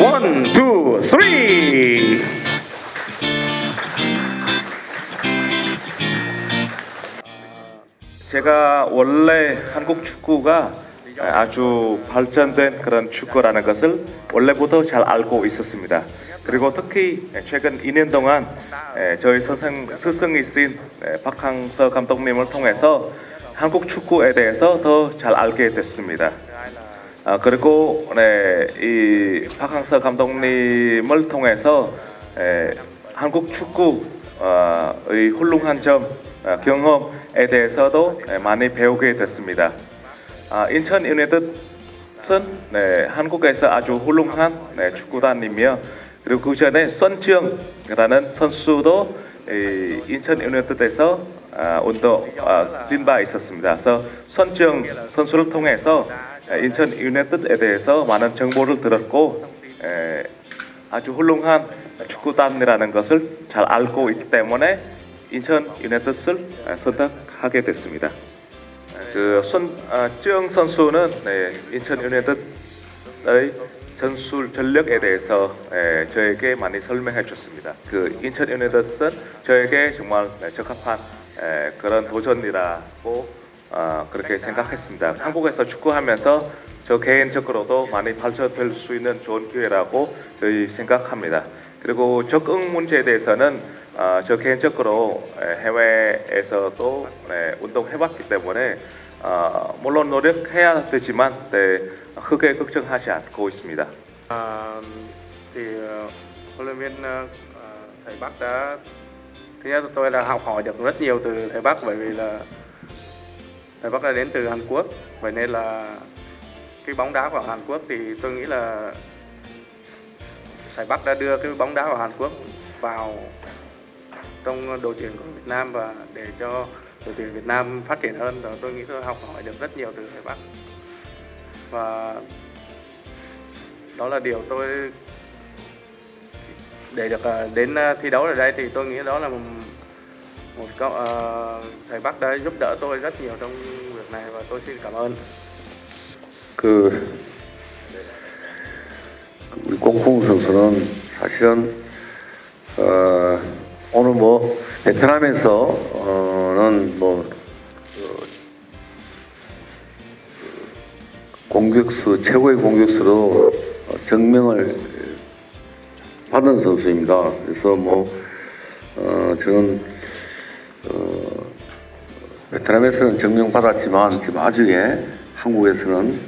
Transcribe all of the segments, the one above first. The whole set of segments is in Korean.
원, 투, 쓰리. 제가 원래 한국 축구가 아주 발전된 그런 축구라는 것을 원래부터 잘 알고 있었습니다. 그리고 특히 최근 2년 동안 저희 스승, 스승이신 박항서 감독님을 통해서 한국 축구에 대해서 더 잘 알게 됐습니다. 아, 그리고 네, 이 박항서 감독님을 통해서 에, 한국 축구의 훌륭한 점, 어, 경험에 대해서도 많이 배우게 됐습니다. 아, 인천 유나이티드는 네, 한국에서 아주 훌륭한 네, 축구단이며 그리고 그 전에 선지영이라는 선수도 이, 인천 유나이티드에서 아, 운동 아, 뛴바 있었습니다. 그래서 선지영 선수를 통해서 인천 유나이티드에 대해서 많은 정보를 들었고 에, 아주 훌륭한 축구단이라는 것을 잘 알고 있기 때문에 인천 유나이티드를 선택하게 됐습니다. 그 손정 아, 선수는 네, 인천 유나이티드의 전술 전력에 대해서 에, 저에게 많이 설명해 줬습니다. 그 인천 유나이티드는 저에게 정말 적합한 에, 그런 도전이라고 어, 그렇게 생각했습니다. 한국에서 축구하면서 저 개인적으로도 많이 발전될 수 있는 좋은 기회라고 저희 생각합니다. 그리고 적응 문제에 대해서는 어, 저 개인적으로 해외에서도 네, 운동해봤기 때문에 어, 물론 노력해야 되지만 네, 크게 걱정하지 않고 있습니다. Viên thầy Bắc đã thứ nhất tôi là học hỏi được rất nhiều từ thầy Bắc bởi vì là thầy Bắc là đến từ Hàn Quốc. Vậy nên là cái bóng đá của Hàn Quốc thì tôi nghĩ là thầy Bắc đã đưa cái bóng đá của Hàn Quốc vào trong đội tuyển của Việt Nam và để cho đội tuyển Việt Nam phát triển hơn. Và tôi nghĩ tôi học hỏi được rất nhiều từ thầy Bắc. Và đó là điều tôi để được à, đến à, thi đấu ở đây thì tôi nghĩ đó là một, câu uh, thầy Bắc đã giúp đỡ tôi rất nhiều trong việc này và tôi xin cảm ơn. 그 우리 공풍 선수는 사실은 어, 오늘 뭐 베트남에서는 뭐 어, 공격수 최고의 공격수로 정명을 받은 선수입니다. 그래서 뭐 어, 저는 어, 베트남에서는 정명 받았지만 지금 나중에 한국에서는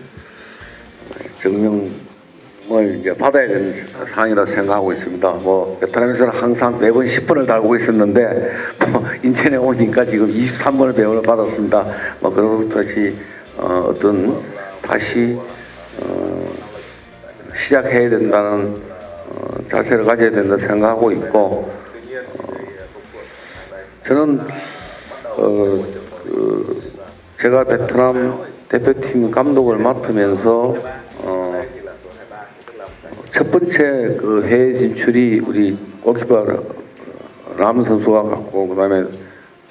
정명을 이제 받아야 되는 상황이라 생각하고 있습니다. 뭐 베트남에서는 항상 매번 10번을 달고 있었는데 뭐 인천에 오니까 지금 23번을 배우를 받았습니다. 뭐 것이 어, 어떤 다시 어, 시작해야 된다는 어, 자세를 가져야 된다 생각하고 있고 어, 저는 어, 그 제가 베트남 대표팀 감독을 맡으면서 어, 첫 번째 그 해외 진출이 우리 골키퍼 람 선수가 갔고 그다음에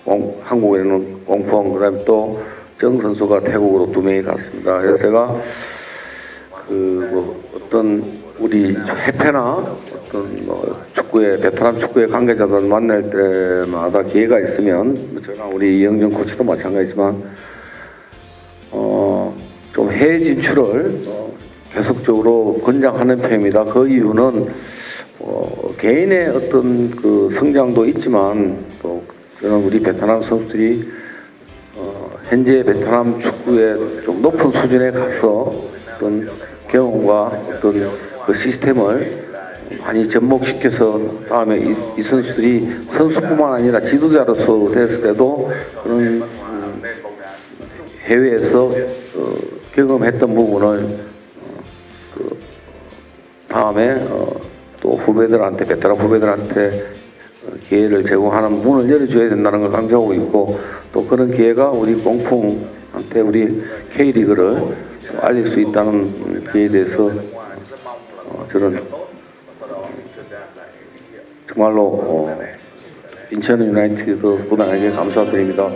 공, 한국에는 공펑 그다음에 또 정 선수가 태국으로 두 명이 갔습니다. 그래서 제가 그 뭐 어떤 우리 협회나 어떤 뭐 축구의 베트남 축구의 관계자들 만날 때마다 기회가 있으면 저나 우리 이영정 코치도 마찬가지지만 어, 좀 해외 진출을 어, 계속적으로 권장하는 편입니다. 그 이유는 어, 개인의 어떤 그 성장도 있지만 또 저는 우리 베트남 선수들이 어, 현재 베트남 축구의 좀 높은 수준에 가서 어떤 경험과 어떤 그 시스템을 많이 접목시켜서 다음에 이, 이 선수들이 선수뿐만 아니라 지도자로서 됐을 때도 그런 음, 해외에서 어, 경험했던 부분을 어, 그 다음에 어, 또 후배들한테 베테랑 후배들한테 기회를 제공하는 문을 열어줘야 된다는 걸 강조하고 있고 또 그런 기회가 우리 공풍한테 우리 K리그를 알릴 수 있다는 기회에 대해서 어, 저는 정말로 어, 인천 유나이티드 부단에게 감사드립니다.